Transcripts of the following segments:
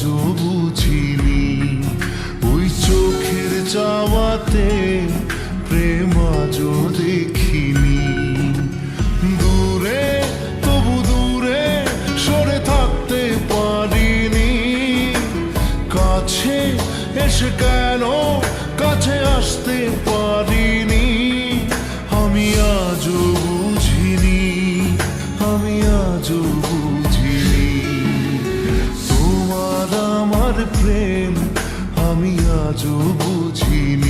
আজও বুঝিনি। ওই চোখের চাওয়াতে প্রেম আজও দেখিনি। দূরে, তবু দূরে সরে থাকতে পারিনি। কাছে এসে কেন কাছে আসতে পারিনি? আমি আজও বুঝিনি, আমি আজও বুঝিনি। প্রেম আমি আজও বুঝিনি।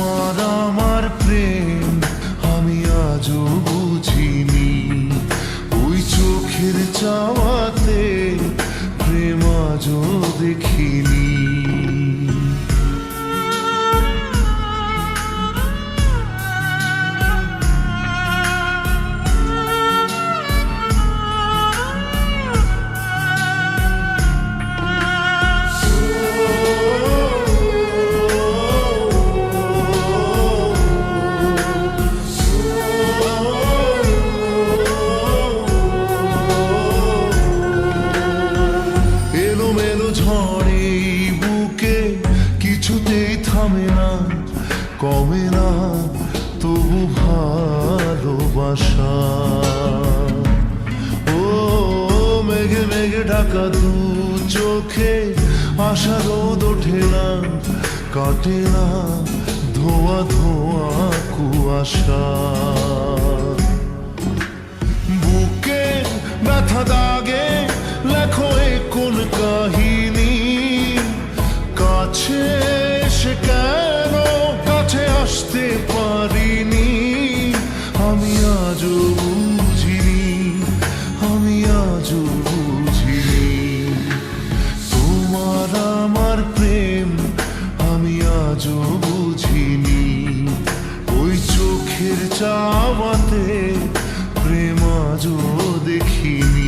তোমার আমার প্রেম আমি আজও বুঝিনি। ওই চোখের চাওয়াতে প্রেম আজও দেখিনি ঝড়ে বুকে কিছুতেই থামে না, কমে না তবু ভালোবাসা। ও, মেঘে মেঘে ঢাকা দু চোখে আশা রোদ ওঠে না, কাটে না ধোয়া ধোয়া কুয়াশা। বুকে ব্যথা দাগে, লেখো কোন কাহিনী। শেষ কেন? কাছে আসতে পারিনি। আমি আজও বুঝিনি। আমি আজও বুঝিনি। তোমার আমার প্রেম আমি আজ বুঝিনি। ওই চোখের চাওয়াতে প্রেম আজও দেখিনি।